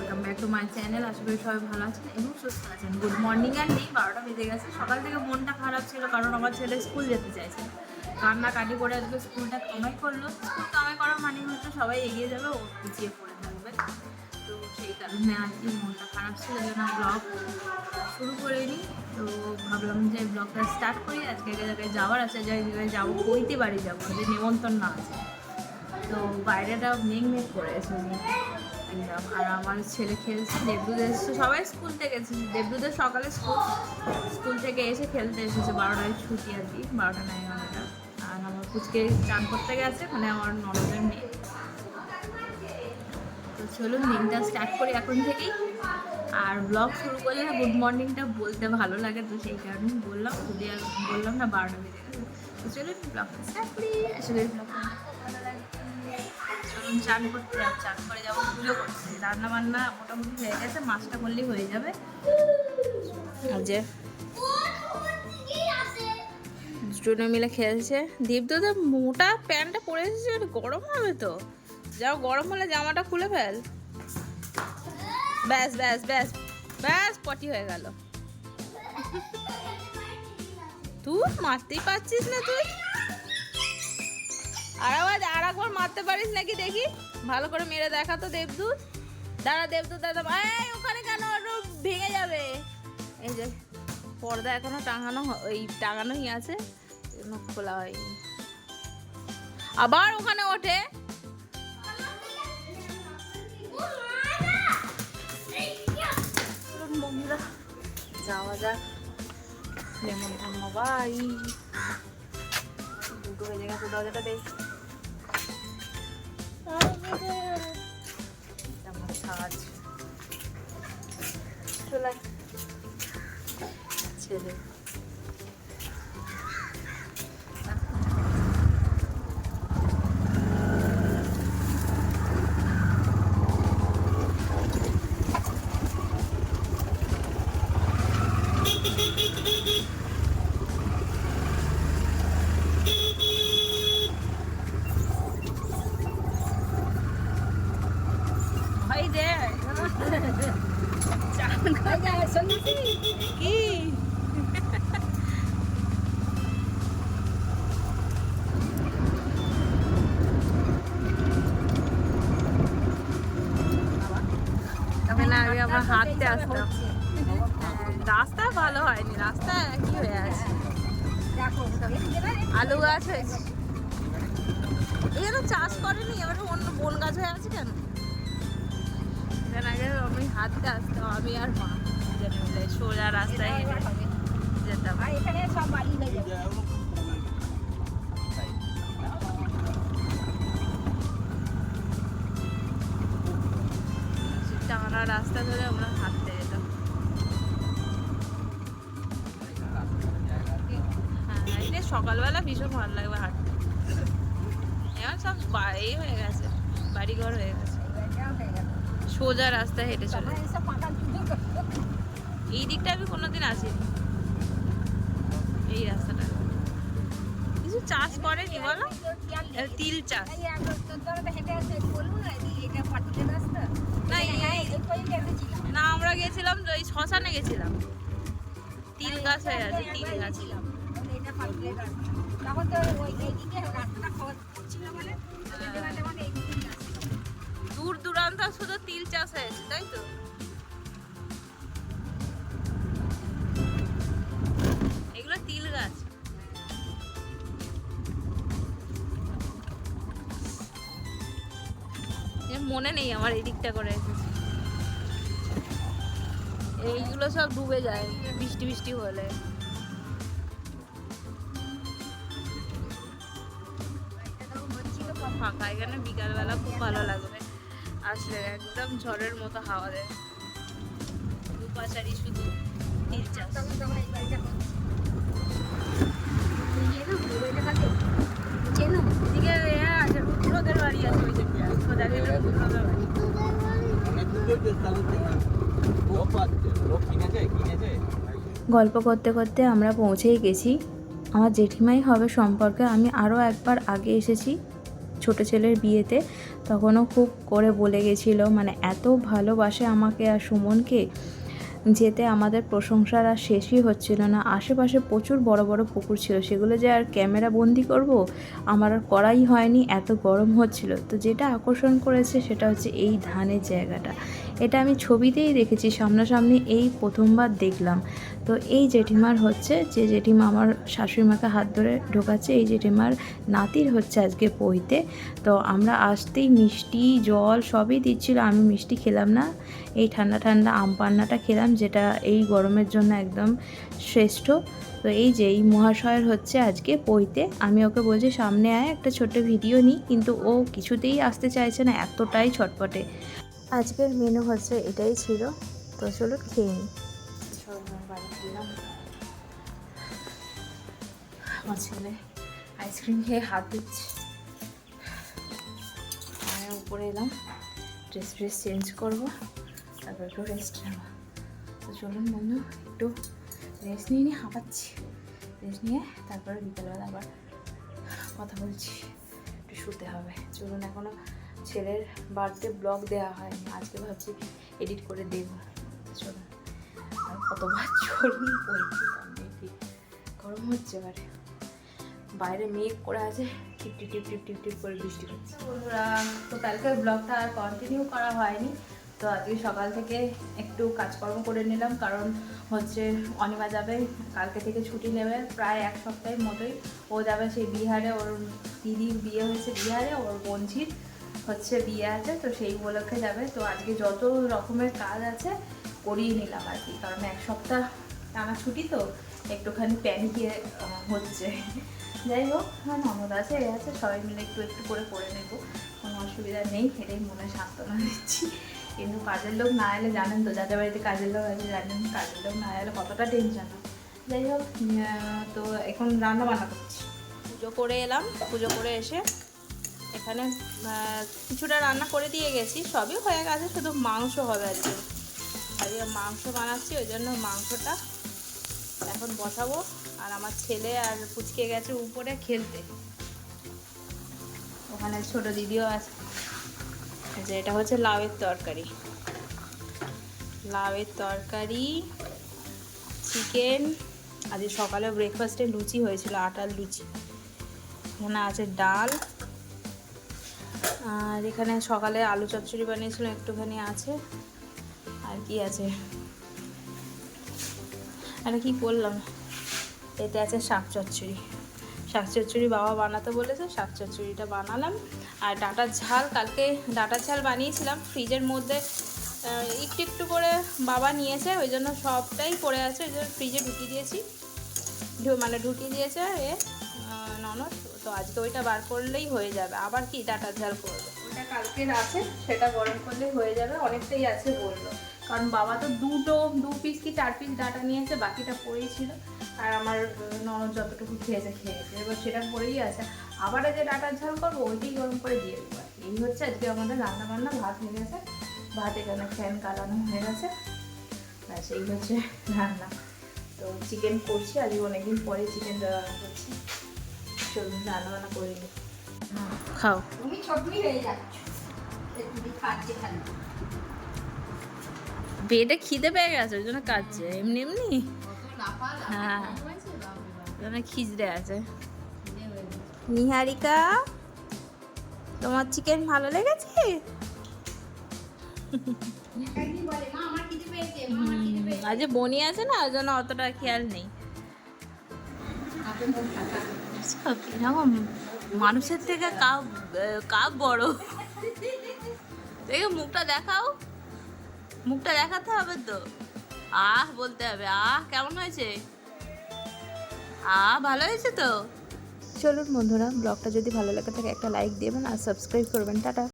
আশা করি সবাই ভালো আছেন এবং সুস্থ আছেন। গুড মর্নিং অ্যান্ড নেই বারোটা বেজে গেছে। সকাল থেকে মনটা খারাপ ছিল কারণ আমার ছেলে স্কুল যেতে চাইছে না। কান্নাকাটি করে আজকে স্কুলটা কামাই করল। স্কুল কামাই করার মানে হচ্ছে সবাই এগিয়ে যাবে, ও পিছিয়ে পড়ে থাকবে। তো সেই কারণে আজকে মনটা খারাপ ছিল যে না ব্লগ শুরু করিনি। তো ভাবলাম যে ব্লগটা স্টার্ট করি। আজকে এক জায়গায় যাওয়ার আছে জায়গায় যাব কইতে বাড়ি যাব। যে নেমন্তন্ন আছে। তো বাইরেটা মেঘ মেঘ করে আছে। একদম আর আমার ছেলে খেলছে দেবদুদ এসেছে। সবাই স্কুল থেকে এসেছে। দেবদুদের সকালে স্কুল স্কুল থেকে এসে খেলতে এসেছে। বারোটায় ছুটি আর কি, বারোটা নয় এগারোটা আর আমার কুচকে চান করতে গেছে মানে আমার ননদের মেয়ে। তো চলুন, দিনটা স্টার্ট করি এখন থেকেই। আর ব্লগ শুরু করলে গুড মর্নিংটা বলতে ভালো লাগে তো সেই কারণে বললাম। যদি আর বললাম না, বারোটা বেজে গেছে তো চলুন ব্লগটা স্টার্ট করি। করি ব্লগটা চান করতে আর চান করে যাব, পুজো করতে। রান্না বান্না মোটামুটি হয়ে গেছে, মাছটা করলেই হয়ে যাবে। যে দুজনে মিলে খেলছে। দীপ্ত তো মোটা প্যান্টটা পরে এসেছে গরম হবে তো। যাও, গরম হলে জামাটা খুলে ফেল। ব্যাস ব্যাস ব্যাস ব্যাস, পটি হয়ে গেল। তুই মারতেই পারছিস না তুই। আর আবার আর মারতে পারিস নাকি দেখি? ভালো করে মেরে দেখা তো দেবদূত। দাঁড়া দেবদূত, দাদা, এই ওখানে কেন? আরও ভেঙে যাবে। এই যে, পর্দা এখনও টাঙানো ওই টাঙানোই আছে। খোলা হয়নি। আবার ওখানে ওঠে। যাওয়া যাক। Lemon bye. দুটো বেজে গেছে, দরজাটা দেখ আমার সাজ চলে। ছেলে কি আমরা হাঁটতে আসতাম রাস্তা ভালো হয়নি রাস্তা কি হয়ে আছে আলু গাছ হয়েছে এখানে চাষ করেনি এবার অন্য বন গাছ হয়ে আছে কেন এখানে আগে আমি হাঁটতে আসতাম আমি আর মা সোজা রাস্তায় হেঁটে যেতাম এখানে সব বাড়ি রাস্তা ধরে আমরা হাঁটতে যেতাম হ্যাঁ সকালবেলা ভীষণ ভালো লাগবে হাঁটতে। এখন সব বাড়ি হয়ে গেছে বাড়িঘর হয়ে গেছে। সোজা রাস্তা হেঁটে চলে এই দিকটা আমি কোনোদিন আসিনি। এই রাস্তাটা। কিছু চাষ করেনি বলো? তিল চাষ। না আমরা গেছিলাম ওই শ্মশানে গেছিলাম। তিল গাছ হয়ে আছে, তিল গাছ। তখন তো ওই এইদিকে রাস্তাটা ছিল বলে দূরান্ত শুধু তিল চাষ হয়েছে, তাই তো? এগুলো তিল গাছ। মনে নেই আমার এই দিকটা করে। এইগুলো সব ডুবে যায়, বৃষ্টি বৃষ্টি হলে। ফাঁকা, এখানে বিকালবেলা খুব ভালো লাগবে। আসলে একদম ঝড়ের মতো হাওয়া দেয়। শুধু তিল চাষ। বাড়ি আছে ওই যে গল্প করতে করতে আমরা পৌঁছেই গেছি। আমার জেঠিমাই হবে সম্পর্কে আমি আরও একবার আগে এসেছি। ছোট ছেলের বিয়েতে, তখনও খুব করে বলে গেছিল মানে এত ভালোবাসে আমাকে আর সুমনকে যেতে আমাদের প্রশংসার আর শেষই হচ্ছিল না। আশেপাশে প্রচুর বড় বড় পুকুর ছিল, সেগুলো যে আর ক্যামেরা বন্দি করব, আমার আর করাই হয়নি, এত গরম হচ্ছিল। তো যেটা আকর্ষণ করেছে সেটা হচ্ছে এই ধানের জায়গাটা। এটা আমি ছবিতেই দেখেছি, সামনাসামনি এই প্রথমবার দেখলাম। তো এই জেঠিমার হচ্ছে, যে জেঠিমা আমার শাশুড়ি মাকে হাত ধরে ঢোকাচ্ছে, এই জেঠিমার নাতির হচ্ছে আজকে পইতে তো আমরা আসতেই মিষ্টি, জল সবই দিচ্ছিল, আমি মিষ্টি খেলাম না। এই ঠান্ডা ঠান্ডা আম পান্নাটা খেলাম, যেটা এই গরমের জন্য একদম শ্রেষ্ঠ। তো এই যে, এই মহাশয়ের হচ্ছে আজকে পইতে আমি ওকে বলছি, সামনে আয়, একটা ছোট্ট ভিডিও নিই। কিন্তু ও কিছুতেই আসতে চাইছে না, এতটাই ছটপটে। আজকের মেনু হচ্ছে এটাই ছিল। তো চলো খেয়ে নিই। আমার ছেলে আইসক্রিম খেয়ে হাত দিচ্ছে আমি উপরে এলাম ড্রেস ফ্রেস চেঞ্জ করব, তারপর একটু রেস্ট নেব। তো চলুন বন্ধু, একটু রেস্ট নিয়ে নিয়ে হাঁপাচ্ছি। রেস্ট নিয়ে তারপরে বিকেলবেলা আবার কথা বলছি, একটু শুতে হবে। চলুন এখনও ছেলের বার্থডে ব্লগ দেওয়া হয়। আজকে ভাবছি এডিট করে দেবো। চলুন আর কতবার চলুন বলছি গরম হচ্ছে এবারে। বাইরে মেঘ করে আছে, টিপ টিপ টিপ টিপ টিপ টিপ করে বৃষ্টি হচ্ছে। তো কালকের ব্লগটা আর কন্টিনিউ করা হয়নি। তো আজকে সকাল থেকে একটু কাজকর্ম করে নিলাম, কারণ হচ্ছে অনিমা যাবে, কালকে থেকে ছুটি নেবে প্রায় এক সপ্তাহের মতোই। ও যাবে সেই বিহারে, ওর দিদির বিয়ে হয়েছে বিহারে, ওর বঞ্চির। হচ্ছে বিয়ে আছে, তো সেই উপলক্ষে যাবে। তো আজকে যত রকমের কাজ আছে, করিয়ে নিলাম আর কি। কারণ এক সপ্তাহ টানা ছুটি তো, একটুখানি প্যান প্যানিকে হচ্ছে। যাই হোক হ্যাঁ ননদ আছে, এ আছে, সবাই মিলে একটু একটু করে করে নেব। কোনো অসুবিধা নেই, এটাই মনে সান্ত্বনা দিচ্ছি। কিন্তু কাজের লোক না এলে জানেন তো, যাদের বাড়িতে কাজের লোক আছে, জানেন, কাজের লোক না এলে কতটা টেনশন হয় যাই হোক তো এখন রান্না বান্না করছি। পুজো করে এলাম, পুজো করে এসে এখানে কিছুটা রান্না করে দিয়ে গেছি, সবই হয়ে গেছে, শুধু মাংস হবে আর কি। আজকে মাংস বানাচ্ছি, ওই জন্য মাংসটা এখন বসাবো। আর আমার ছেলে আর পুচকে গেছে উপরে খেলতে। ওখানে ছোট দিদিও আছে। যে এটা হচ্ছে লাউয়ের তরকারি। লাউয়ের তরকারি, চিকেন আজ সকালে ব্রেকফাস্টে লুচি হয়েছিল, আটার লুচি। এখানে আছে ডাল। আর এখানে সকালে আলু চচ্চড়ি বানিয়েছিল, একটুখানি আছে। আর কি আছে? আর কি করলাম এতে আছে শাক চচ্চড়ি। শাক চচ্চড়ি বাবা বানাতে বলেছে, শাক চচ্চড়িটা বানালাম। আর ডাটার ঝাল, কালকে ডাটার ঝাল বানিয়েছিলাম। ফ্রিজের মধ্যে একটু একটু করে বাবা নিয়েছে, ওই জন্য সবটাই পড়ে আছে, ওই জন্য ফ্রিজে ঢুকিয়ে দিয়েছি। মানে ঢুকিয়ে দিয়েছে এ ননদ। তো আজকে ওইটা বার করলেই হয়ে যাবে। আবার কি ডাটার ঝাল করবে? ওইটা কালকের আছে, সেটা গরম করলেই হয়ে যাবে, অনেকটাই আছে বলল। কারণ বাবা তো দুটো, দু পিস কি চার পিস ডাটা নিয়েছে, বাকিটা পড়েই ছিল। আর আমার ননদ যতটুকু খেয়েছে খেয়েছে। এবার সেটা পড়েই আছে। আবার যে ডাটার ঝাল করব, ওইটাই গরম করে দিয়ে দেবো। এই হচ্ছে আজকে আমাদের রান্না বান্না ভাত হয়ে গেছে। ভাত এখানে ফ্যান কালানো হয়ে গেছে। আর সেই হচ্ছে রান্না। তো চিকেন করছি, আজকে অনেকদিন পরে চিকেন রান্না করছি। চলুন রান্না বান্না করে নিই খাও তুমি ছোটই হয়ে যাচ্ছ পেটে খিদে পেয়ে গেছে ওই জন্য কাটছে এমনি এমনি? হ্যাঁ। খিচড়ে আছে। নিহারিকা তোমার চিকেন ভালো লেগেছে? আজ বনি আছে না ওই জন্য অতটা খেয়াল নেই। সব মানুষের থেকে কাপ কাপ বড়। দেখে মুখটা দেখাও। মুখটা দেখাতে হবে তো। আহ বলতে হবে, আহ কেমন হয়েছে? আহ ভালো হয়েছে তো? চলুন বন্ধুরা, ব্লগটা যদি ভালো লাগে থাকে একটা লাইক দেবেন আর সাবস্ক্রাইব করবেন। টাটা।